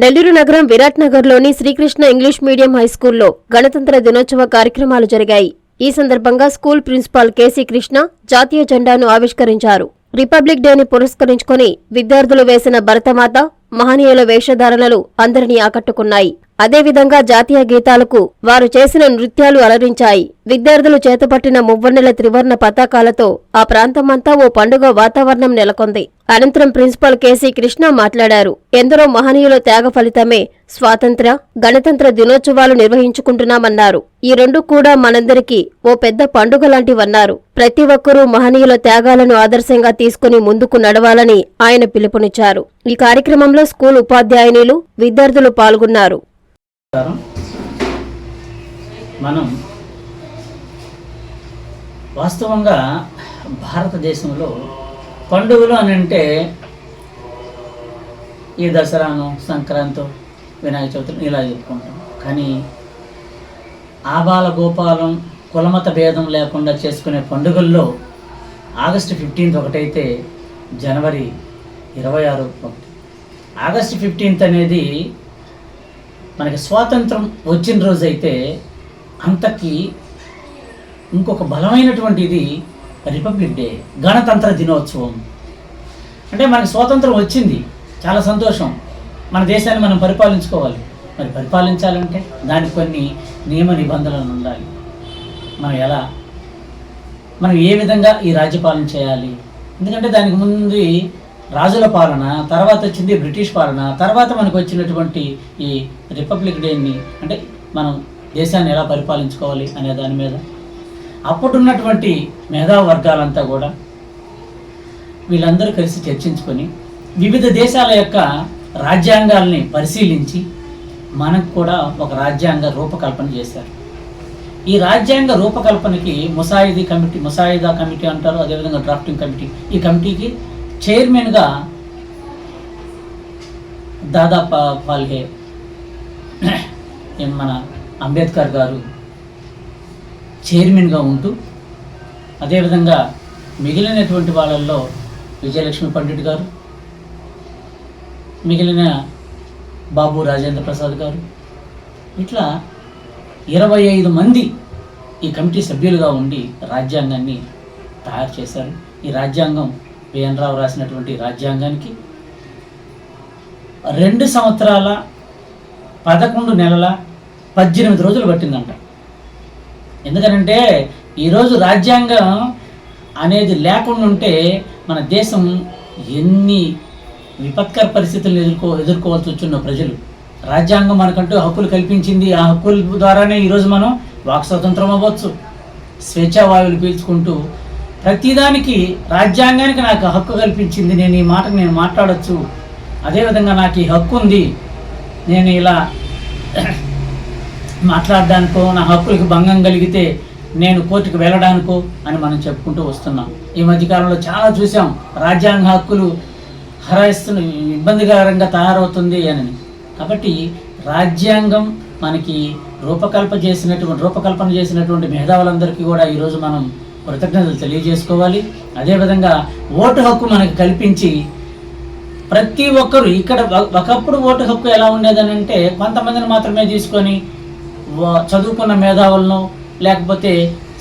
నెల్లూరు నగరం విరాట్ నగర్లోని Srikrishna English medium హైస్కూల్లో గణతంత్ర దినోత్సవ కార్యక్రమాలు జరిగాయి. ఈ సందర్భంగా స్కూల్ ప్రిన్సిపాల్ కేసీ కృష్ణ జాతీయ జెండాను ఆవిష్కరించారు. రిపబ్లిక్ డేని పురస్కరించుకుని విద్యార్థులు వేసిన భరతమాత మహనీయుల వేషధారణలు అందరినీ ఆకట్టుకున్నాయి. అదేవిధంగా జాతీయ గీతాలకు వారు చేసిన నృత్యాలు అలరించాయి. విద్యార్థులు చేతపట్టిన మువ్వన్నెల త్రివర్ణ పతాకాలతో ఆ ప్రాంతమంతా ఓ పండుగ వాతావరణం నెలకొంది. అనంతరం ప్రిన్సిపల్ కేసీ కృష్ణ మాట్లాడారు. ఎందరో మహనీయుల త్యాగ ఫలితమే స్వాతంత్ర గణతంత్ర దినోత్సవాలు నిర్వహించుకుంటున్నామన్నారు. ఈ రెండు కూడా మనందరికీ ఓ పెద్ద పండుగ లాంటివన్నారు. ప్రతి ఒక్కరూ మహనీయుల త్యాగాలను ఆదర్శంగా తీసుకుని ముందుకు నడవాలని ఆయన పిలుపునిచ్చారు. ఈ కార్యక్రమంలో స్కూల్ ఉపాధ్యాయునిలు విద్యార్థులు పాల్గొన్నారు. నమస్కారం. మనం వాస్తవంగా భారతదేశంలో పండుగలు అని అంటే ఈ దసరాను సంక్రాంతి వినాయక చవితి ఇలా చెప్పుకుంటాం. కానీ ఆబాల గోపాలం కులమత భేదం లేకుండా చేసుకునే పండుగల్లో ఆగస్టు ఫిఫ్టీన్త్ ఒకటైతే జనవరి ఇరవై ఆరు ఒకటి. ఆగస్టు ఫిఫ్టీన్త్ అనేది మనకి స్వాతంత్రం వచ్చిన రోజైతే అంతకి ఇంకొక బలమైనటువంటి ఇది రిపబ్లిక్ డే గణతంత్ర దినోత్సవం. అంటే మనకి స్వాతంత్రం వచ్చింది. చాలా సంతోషం. మన దేశాన్ని మనం పరిపాలించుకోవాలి. మరి పరిపాలించాలంటే దానికి కొన్ని నియమ నిబంధనలు ఉండాలి. మనం ఎలా? మనం ఏ విధంగా ఈ రాజ్యపాలన చేయాలి? ఎందుకంటే దానికి ముందు రాజుల పాలన తర్వాత వచ్చింది బ్రిటిష్ పాలన తర్వాత మనకు వచ్చినటువంటి ఈ రిపబ్లిక్ డేని అంటే మనం దేశాన్ని ఎలా పరిపాలించుకోవాలి అనే దాని మీద. అప్పుడున్నటువంటి మేధా వర్గాలంతా కూడా వీళ్ళందరూ కలిసి చర్చించుకొని వివిధ దేశాల యొక్క రాజ్యాంగాల్ని పరిశీలించి మనకు కూడా ఒక రాజ్యాంగ రూపకల్పన చేశారు. ఈ రాజ్యాంగ రూపకల్పనకి ముసాయిదీ కమిటీ ముసాయిదా కమిటీ అంటారు అదేవిధంగా డ్రాఫ్టింగ్ కమిటీ. ఈ కమిటీకి చైర్మన్గా దాదా పా- మన అంబేద్కర్ గారు చైర్మన్గా ఉంటూ అదేవిధంగా మిగిలినటువంటి వాళ్ళల్లో విజయలక్ష్మి పండిట్ గారు మిగిలిన బాబు రాజేంద్ర ప్రసాద్ గారు ఇట్లా ఇరవై ఐదు మంది ఈ కమిటీ సభ్యులుగా ఉండి రాజ్యాంగాన్ని తయారు చేశారు. ఈ రాజ్యాంగం పిఎన్ రావు రాసినటువంటి రాజ్యాంగానికి రెండు సంవత్సరాల పదకొండు నెలల పద్దెనిమిది రోజులు పట్టిందంట. ఎందుకనంటే ఈరోజు రాజ్యాంగం అనేది లేకుండా ఉంటే మన దేశం ఎన్ని విపత్కర పరిస్థితులను ఎదుర్కో ఎదుర్కోవాల్సి వచ్చిన ప్రజలు. రాజ్యాంగం మనకంటూ హక్కులు కల్పించింది. ఆ హక్కుల ద్వారానే ఈరోజు మనం వాక్ స్వతంత్రం అవ్వచ్చు. స్వేచ్ఛావాయువులు పీల్చుకుంటూ ప్రతిదానికి రాజ్యాంగానికి నాకు హక్కు కల్పించింది. నేను ఈ మాట నేను మాట్లాడొచ్చు. అదేవిధంగా నాకు ఈ హక్కు ఉంది. నేను ఇలా మాట్లాడడానికో నా హక్కులకు భంగం కలిగితే నేను కోర్టుకు వెళ్ళడానికో అని మనం చెప్పుకుంటూ వస్తున్నాం. ఈ మధ్యకాలంలో చాలా చూసాం. రాజ్యాంగ హక్కులు హరాయిస్తున్న ఇబ్బందికరంగా తయారవుతుంది అని. కాబట్టి రాజ్యాంగం మనకి రూపకల్ప చేసినటువంటి రూపకల్పన చేసినటువంటి మేధావులందరికీ కూడా ఈరోజు మనం కృతజ్ఞతలు తెలియజేసుకోవాలి. అదేవిధంగా ఓటు హక్కు మనకు కల్పించి ప్రతి ఒక్కరు ఇక్కడ ఒకప్పుడు ఓటు హక్కు ఎలా ఉండేదని అంటే కొంతమందిని మాత్రమే తీసుకొని చదువుకున్న మేధావులను లేకపోతే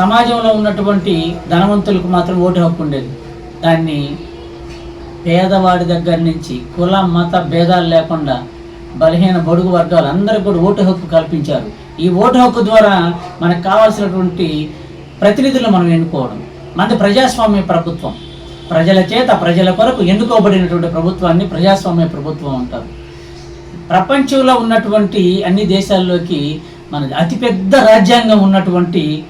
సమాజంలో ఉన్నటువంటి ధనవంతులకు మాత్రం ఓటు హక్కు ఉండేది. దాన్ని పేదవాడి దగ్గర నుంచి కుల మత భేదాలు లేకుండా బలహీన బడుగు వర్గాలు అందరూ కూడా ఓటు హక్కు కల్పించారు. ఈ ఓటు హక్కు ద్వారా మనకు కావాల్సినటువంటి ప్రతినిధులు మనం ఎన్నుకోవడం. మనది ప్రజాస్వామ్య ప్రభుత్వం. ప్రజల చేత ప్రజల కొరకు ఎన్నుకోబడినటువంటి ప్రభుత్వాన్ని ప్రజాస్వామ్య ప్రభుత్వం అంటారు. ప్రపంచంలో ఉన్నటువంటి అన్ని దేశాల్లోకి మన అతిపెద్ద రాజ్యాంగం ఉన్నటువంటి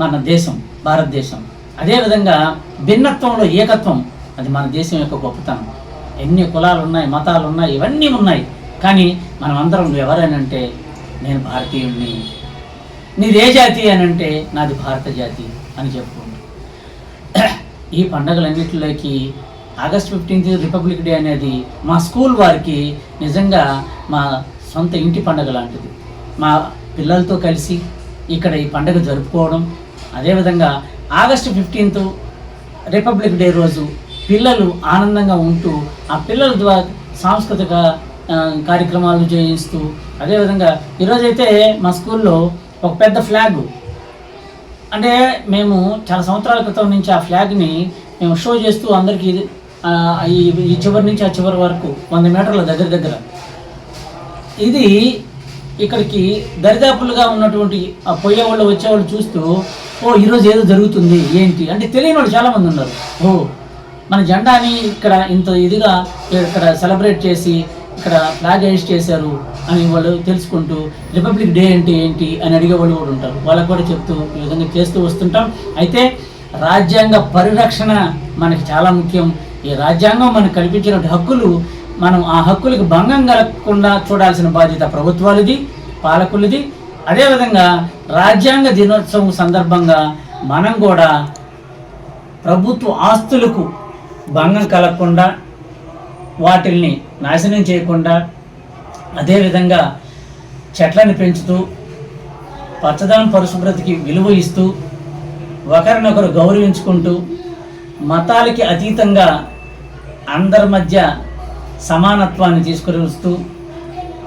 మన దేశం భారతదేశం. అదేవిధంగా భిన్నత్వంలో ఏకత్వం అది మన దేశం యొక్క గొప్పతనం. ఎన్ని కులాలు ఉన్నాయి మతాలు ఉన్నాయి ఇవన్నీ ఉన్నాయి. కానీ మనం అందరం అంటే నేను భారతీయుడిని నీదే జాతి అని అంటే నాది భారత జాతి అని చెప్పుకోండి ఈ పండగలన్నింటిలోకి ఆగస్ట్ ఫిఫ్టీన్త్ రిపబ్లిక్ డే అనేది మా స్కూల్ వారికి నిజంగా మా సొంత ఇంటి పండగ లాంటిది. మా పిల్లలతో కలిసి ఇక్కడ ఈ పండగ జరుపుకోవడం అదేవిధంగా ఆగస్ట్ ఫిఫ్టీన్త్ రిపబ్లిక్ డే రోజు పిల్లలు ఆనందంగా ఉంటూ ఆ పిల్లల ద్వారా సాంస్కృతిక కార్యక్రమాలు చేయిస్తూ అదేవిధంగా ఈరోజైతే మా స్కూల్లో ఒక పెద్ద ఫ్లాగ్. అంటే మేము చాలా సంవత్సరాల క్రితం నుంచి ఆ ఫ్లాగ్ని మేము షో చేస్తూ అందరికీ ఇది, ఈ ఈ చివరి నుంచి ఆ చివరి వరకు వంద మీటర్ల దగ్గర దగ్గర. ఇది ఇక్కడికి దరిదాపులుగా ఉన్నటువంటి ఆ పోయేవాళ్ళు వచ్చేవాళ్ళు చూస్తూ ఓ ఈరోజు ఏదో జరుగుతుంది ఏంటి? అంటే తెలియని వాళ్ళు చాలామంది ఉన్నారు. ఓ మన జెండాని ఇక్కడ ఇంత ఇదిగా ఇక్కడ సెలబ్రేట్ చేసి ఇక్కడ ఫ్లాగ్ హైస్ట్ చేశారు అని వాళ్ళు తెలుసుకుంటూ రిపబ్లిక్ డే అంటే ఏంటి? అని అడిగే వాళ్ళు కూడా ఉంటారు. వాళ్ళకు కూడా చెప్తూ ఈ విధంగా చేస్తూ వస్తుంటాం. అయితే రాజ్యాంగ పరిరక్షణ మనకి చాలా ముఖ్యం. ఈ రాజ్యాంగం మనకు కల్పించిన హక్కులు మనం ఆ హక్కులకు భంగం కలగకుండా చూడాల్సిన బాధ్యత ప్రభుత్వాలది పాలకులది. అదేవిధంగా రాజ్యాంగ దినోత్సవం సందర్భంగా మనం కూడా ప్రభుత్వ ఆస్తులకు భంగం కలగకుండా వాటిల్ని నాశనం చేయకుండా అదేవిధంగా చెట్లను పెంచుతూ పచ్చదనం పరిశుభ్రతకి విలువ ఇస్తూ ఒకరినొకరు గౌరవించుకుంటూ మతాలకి అతీతంగా అందరి మధ్య సమానత్వాన్ని తీసుకుని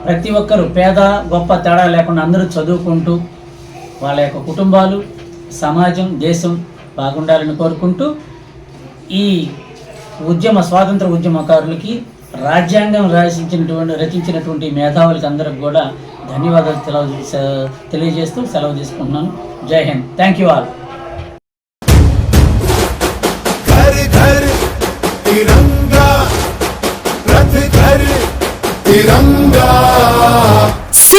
ప్రతి ఒక్కరు పేద గొప్ప తేడా లేకుండా అందరూ చదువుకుంటూ వాళ్ళ యొక్క కుటుంబాలు సమాజం దేశం బాగుండాలని కోరుకుంటూ ఈ ఉద్యమ స్వాతంత్ర ఉద్యమకారులకి రాజ్యాంగం రచించినటువంటి రచించినటువంటి మేధావులకి అందరికి కూడా ధన్యవాదాలు తెలవ తెలియజేస్తూ సెలవు తీసుకుంటున్నాను జై హింద్ థ్యాంక్ యూ ఆల్ घर घर तिरंगा रथ घर तिरंगा